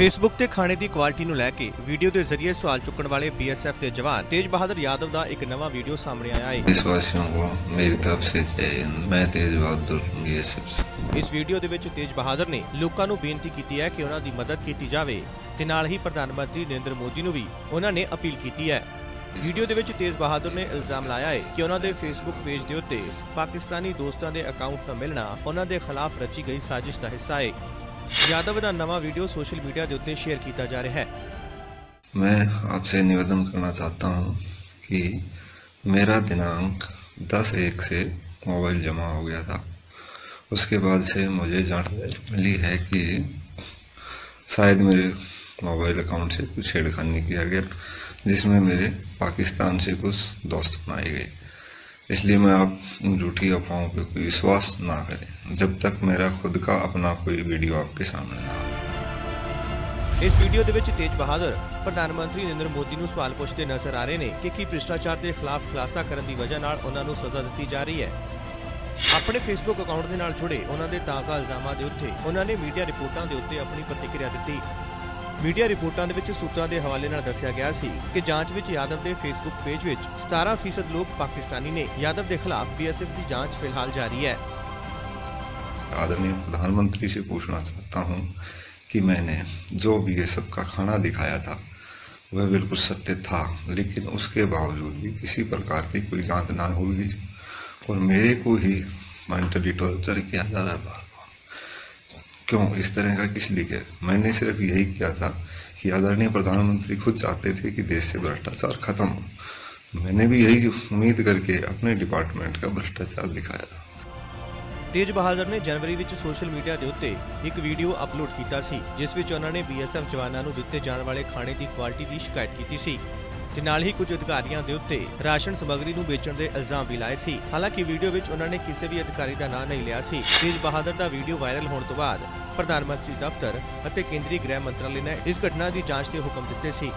Facebook ਤੇ ਖਾਣੇ ਦੀ quality ਨੂੰ ਲੈ ਕੇ ਵੀਡੀਓ ਦੇ ਜ਼ਰੀਏ ਸਵਾਲ ਚੁੱਕਣ ਵਾਲੇ ਬੀਐਸਐਫ ਦੇ ਜਵਾਨ ਤੇਜ ਬਹਾਦਰ ਯਾਦਵ ਦਾ ਇੱਕ ਨਵਾਂ ਵੀਡੀਓ ਸਾਹਮਣੇ ਆਇਆ ਹੈ। ਦੇਸ਼ਵਾਸੀਆਂ ਨੂੰ ਮੇਰੀ ਤਰਫ ਸੇ ਮੈਂ ਤੇਜ ਬਹਾਦਰ ਬੀਐਸਐਫ ਇਸ ਵੀਡੀਓ ਦੇ ਵਿੱਚ ਤੇਜ ਬਹਾਦਰ ਨੇ ਲੋਕਾਂ ਨੂੰ ਬੇਨਤੀ ਕੀਤੀ ਹੈ ਕਿ ਉਹਨਾਂ ਦੀ ਮਦਦ ਕੀਤੀ ਜਾਵੇ ਤੇ ਨਾਲ ਹੀ ਪ੍ਰਧਾਨ ਮੰਤਰੀ ਨਰਿੰਦਰ ਮੋਦੀ ਨੂੰ ਵੀ ਉਹਨਾਂ ਨੇ ਅਪੀਲ ਕੀਤੀ ਹੈ। ਵੀਡੀਓ ਦੇ ਵਿੱਚ ਤੇਜ਼ ਬਹਾਦਰ ਨੇ ਇਲਜ਼ਾਮ ਲਾਇਆ ਹੈ ਕਿ ਉਹਨਾਂ ਦੇ ਫੇਸਬੁੱਕ ਪੇਜ ਦੇ ਉੱਤੇ ਪਾਕਿਸਤਾਨੀ ਦੋਸਤਾਂ ਦੇ ਅਕਾਊਂਟ ਨਾ ਮਿਲਣਾ ਉਹਨਾਂ ਦੇ ਖਿਲਾਫ ਰਚੀ ਗਈ ਸਾਜ਼ਿਸ਼ ਦਾ ਹਿੱਸਾ ਹੈ। ਯਾਦਵ ਦਾ ਨਵਾਂ ਵੀਡੀਓ ਸੋਸ਼ਲ ਮੀਡੀਆ ਦੇ ਉੱਤੇ ਸ਼ੇਅਰ ਕੀਤਾ ਜਾ ਰਿਹਾ ਹੈ मैं आपसे निवेदन करना चाहता हूँ कि मेरा दिनांक 10 एक से मोबाइल जमा हो गया था उसके बाद से मुझे जानकारी मिली है कि शायद मेरे मोबाइल अकाउंट से कुछ छेड़खानी किया गया जिसमें मेरे पाकिस्तान से कुछ दोस्त बनाए गए इसलिए मैं आप इन झूठी अफवाहों पर कोई विश्वास ना करें जब तक मेरा खुद का अपना कोई वीडियो आपके सामने ना हो ਇਸ ਵੀਡੀਓ ਦੇ ਵਿੱਚ ਤੇਜ ਬਹਾਦਰ ਪ੍ਰਧਾਨ ਮੰਤਰੀ ਨਰਿੰਦਰ ਮੋਦੀ ਨੂੰ ਸਵਾਲ ਪੁੱਛਦੇ ਨਜ਼ਰ ਆ ਰਹੇ ਨੇ ਕਿ ਕੀ ਭ੍ਰਿਸ਼ਟਾਚਾਰ ਦੇ ਖਿਲਾਫ ਖੁਲਾਸਾ ਕਰਨ ਦੀ ਵਜ੍ਹਾ ਨਾਲ ਉਹਨਾਂ ਨੂੰ ਸਜ਼ਾ ਦਿੱਤੀ ਜਾ ਰਹੀ ਹੈ ਆਪਣੇ ਫੇਸਬੁੱਕ ਅਕਾਊਂਟ ਦੇ ਨਾਲ ਜੁੜੇ ਉਹਨਾਂ ਦੇ ਤਾਜ਼ਾ ਇਲਜ਼ਾਮਾਂ ਦੇ ਉੱਤੇ ਉਹਨਾਂ ਨੇ ਮੀਡੀਆ ਰਿਪੋਰਟਾਂ ਦੇ ਉੱਤੇ ਆਪਣੀ ਪ੍ਰਤੀਕਿਰਿਆ ਦਿੱਤੀ ਮੀਡੀਆ ਰਿਪੋਰਟਾਂ ਦੇ ਵਿੱਚ ਸੂਤਰਾਂ ਦੇ ਹਵਾਲੇ ਨਾਲ ਦੱਸਿਆ ਗਿਆ ਸੀ ਕਿ ਜਾਂਚ ਵਿੱਚ ਯਾਦਵ ਦੇ ਫੇਸਬੁੱਕ ਪੇਜ ਵਿੱਚ 17% ਲੋਕ ਪਾਕਿਸਤਾਨੀ ਨੇ ਯਾਦਵ ਦੇ ਖਿਲਾਫ ਬੀਐਸਐਫ ਦੀ ਜਾਂਚ ਫਿਲਹਾਲ ਜਾਰੀ ਹੈ आदरणीय प्रधानमंत्री से पूछना चाहता हूँ कि मैंने जो बी का खाना दिखाया था वह बिल्कुल सत्य था लेकिन उसके बावजूद भी किसी प्रकार की कोई जांच ना हुई और मेरे को ही मेंटली टॉर्चर किया जा रहा है बार बार क्यों इस तरह का किस लिए मैंने सिर्फ यही किया था कि आदरणीय प्रधानमंत्री खुद चाहते थे कि देश से भ्रष्टाचार खत्म हो मैंने भी यही उम्मीद करके अपने डिपार्टमेंट का भ्रष्टाचार दिखाया था ਤੇਜ ਬਹਾਦਰ ਨੇ ਜਨਵਰੀ ਵਿੱਚ ਸੋਸ਼ਲ ਮੀਡੀਆ ਦੇ ਉੱਤੇ ਇੱਕ ਵੀਡੀਓ ਅਪਲੋਡ ਕੀਤਾ ਸੀ ਜਿਸ ਵਿੱਚ ਉਹਨਾਂ ਨੇ ਬੀਐਸਐਫ ਜਵਾਨਾਂ ਨੂੰ ਦਿੱਤੇ ਜਾਣ ਵਾਲੇ ਖਾਣੇ ਦੀ ਕੁਆਲਿਟੀ ਦੀ ਸ਼ਿਕਾਇਤ ਕੀਤੀ ਸੀ ਤੇ ਨਾਲ ਹੀ ਕੁਝ ਅਧਿਕਾਰੀਆਂ ਦੇ ਉੱਤੇ ਰਾਸ਼ਨ ਸਮੱਗਰੀ ਨੂੰ ਵੇਚਣ ਦੇ ਇਲਜ਼ਾਮ ਵੀ ਲਾਏ ਸੀ ਹਾਲਾਂਕਿ ਵੀਡੀਓ ਵਿੱਚ ਉਹਨਾਂ ਨੇ ਕਿਸੇ ਵੀ ਅਧਿਕਾਰੀ ਦਾ ਨਾਂ ਨਹੀਂ ਲਿਆ ਸੀ ਤੇਜ ਬਹਾਦਰ ਦਾ ਵੀਡੀਓ ਵਾਇਰਲ ਹੋਣ ਤੋਂ ਬਾਅਦ ਪ੍ਰਧਾਨ ਮੰਤਰੀ ਦਫ਼ਤਰ ਅਤੇ ਕੇਂਦਰੀ ਗ੍ਰਹਿ ਮੰਤਰਾਲੇ ਨੇ ਇਸ ਘਟਨਾ ਦੀ ਜਾਂਚ ਦੇ ਹੁਕਮ ਦਿੱਤੇ ਸੀ।